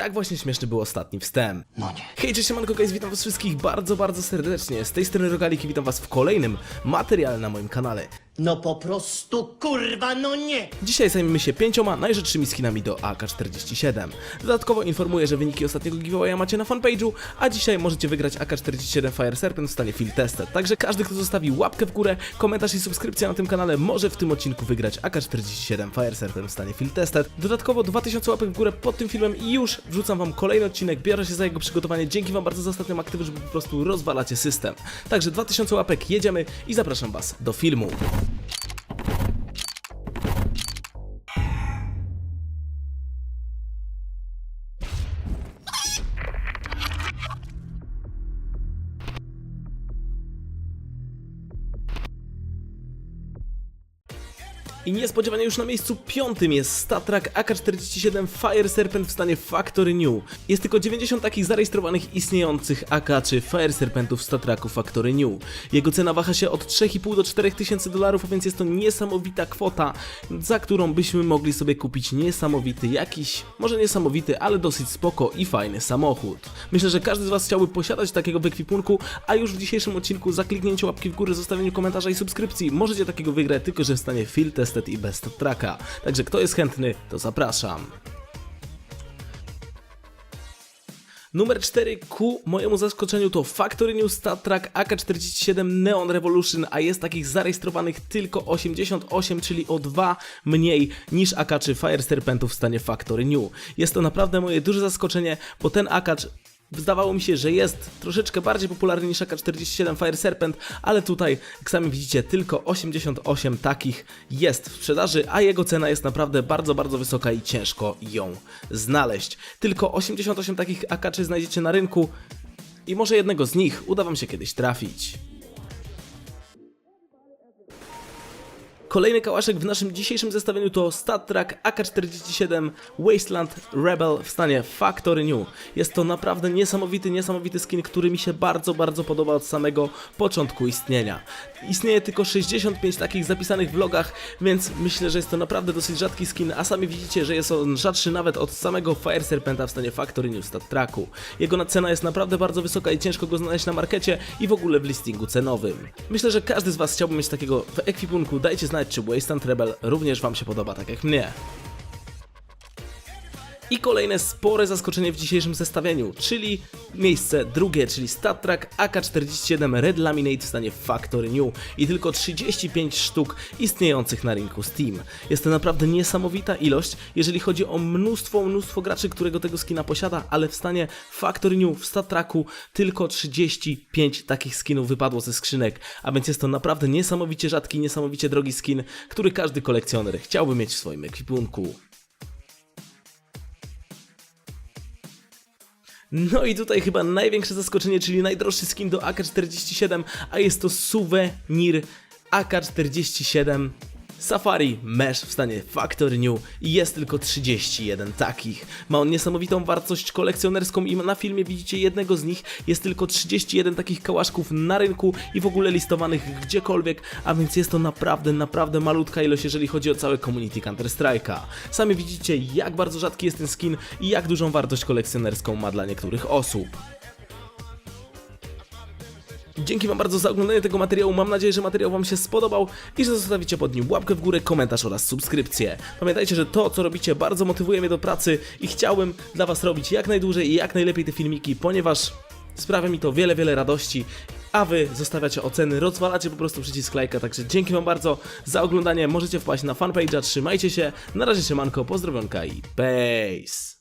Tak właśnie śmieszny był ostatni wstęp. No nie. Hej, cześć, siemanko, guys, witam was wszystkich bardzo, bardzo serdecznie. Z tej strony Rogalik i witam was w kolejnym materiale na moim kanale. No po prostu kurwa, no nie! Dzisiaj zajmiemy się pięcioma najrzeczszymi skinami do AK-47. Dodatkowo informuję, że wyniki ostatniego giveawaya macie na fanpage'u, a dzisiaj możecie wygrać AK-47 Fire Serpent w stanie Field Tested. Także każdy, kto zostawi łapkę w górę, komentarz i subskrypcję na tym kanale, może w tym odcinku wygrać AK-47 Fire Serpent w stanie Field Tested. Dodatkowo 2000 łapek w górę pod tym filmem i już wrzucam wam kolejny odcinek, biorę się za jego przygotowanie. Dzięki wam bardzo za ostatnią aktywę, żeby po prostu rozwalacie system. Także 2000 łapek, jedziemy i zapraszam was do filmu. I niespodziewanie już na miejscu piątym jest Statrak AK-47 Fire Serpent w stanie Factory New. Jest tylko 90 takich zarejestrowanych istniejących AK czy Fire Serpentów Statraku Factory New. Jego cena waha się od 3,5 do 4 tysięcy dolarów, a więc jest to niesamowita kwota, za którą byśmy mogli sobie kupić niesamowity jakiś, może niesamowity, ale dosyć spoko i fajny samochód. Myślę, że każdy z Was chciałby posiadać takiego w ekwipunku, a już w dzisiejszym odcinku za kliknięcie łapki w górę, zostawieniu komentarza i subskrypcji możecie takiego wygrać, tylko że w stanie Field Tested i bez traka. Także kto jest chętny, to zapraszam. Numer 4 ku mojemu zaskoczeniu to Factory New Star Trek AK-47 Neon Revolution, a jest takich zarejestrowanych tylko 88, czyli o 2 mniej niż AK czy Fire Serpentów w stanie Factory New. Jest to naprawdę moje duże zaskoczenie, bo ten AK Zdawało mi się, że jest troszeczkę bardziej popularny niż AK-47 Fire Serpent, ale tutaj, jak sami widzicie, tylko 88 takich jest w sprzedaży, a jego cena jest naprawdę bardzo, bardzo wysoka i ciężko ją znaleźć. Tylko 88 takich AK znajdziecie na rynku i może jednego z nich uda wam się kiedyś trafić. Kolejny kałaszek w naszym dzisiejszym zestawieniu to StatTrak AK-47 Wasteland Rebel w stanie Factory New. Jest to naprawdę niesamowity, niesamowity skin, który mi się bardzo, bardzo podoba od samego początku istnienia. Istnieje tylko 65 takich zapisanych w logach, więc myślę, że jest to naprawdę dosyć rzadki skin, a sami widzicie, że jest on rzadszy nawet od samego Fire Serpenta w stanie Factory New StatTraku. Jego cena jest naprawdę bardzo wysoka i ciężko go znaleźć na markecie i w ogóle w listingu cenowym. Myślę, że każdy z Was chciałby mieć takiego w ekwipunku, dajcie znać, czy Wasteland Rebel również Wam się podoba, tak jak mnie. I kolejne spore zaskoczenie w dzisiejszym zestawieniu, czyli miejsce drugie, czyli StatTrak AK-47 Red Laminate w stanie Factory New i tylko 35 sztuk istniejących na rynku Steam. Jest to naprawdę niesamowita ilość, jeżeli chodzi o mnóstwo, mnóstwo graczy, którego tego skina posiada, ale w stanie Factory New w StatTraku tylko 35 takich skinów wypadło ze skrzynek, a więc jest to naprawdę niesamowicie rzadki, niesamowicie drogi skin, który każdy kolekcjoner chciałby mieć w swoim ekwipunku. No i tutaj chyba największe zaskoczenie, czyli najdroższy skin do AK-47, a jest to suwenir AK-47 Safari Mesh w stanie Factory New i jest tylko 31 takich. Ma on niesamowitą wartość kolekcjonerską i na filmie widzicie jednego z nich. Jest tylko 31 takich kałaszków na rynku i w ogóle listowanych gdziekolwiek, a więc jest to naprawdę, naprawdę malutka ilość, jeżeli chodzi o całe community Counter-Strike'a. Sami widzicie jak bardzo rzadki jest ten skin i jak dużą wartość kolekcjonerską ma dla niektórych osób. Dzięki Wam bardzo za oglądanie tego materiału. Mam nadzieję, że materiał Wam się spodobał i że zostawicie pod nim łapkę w górę, komentarz oraz subskrypcję. Pamiętajcie, że to, co robicie, bardzo motywuje mnie do pracy i chciałbym dla Was robić jak najdłużej i jak najlepiej te filmiki, ponieważ sprawia mi to wiele, wiele radości. A wy zostawiacie oceny, rozwalacie po prostu przycisk lajka, także dzięki wam bardzo za oglądanie, możecie wpaść na fanpage'a, trzymajcie się, na razie siemanko, pozdrowionka i peace!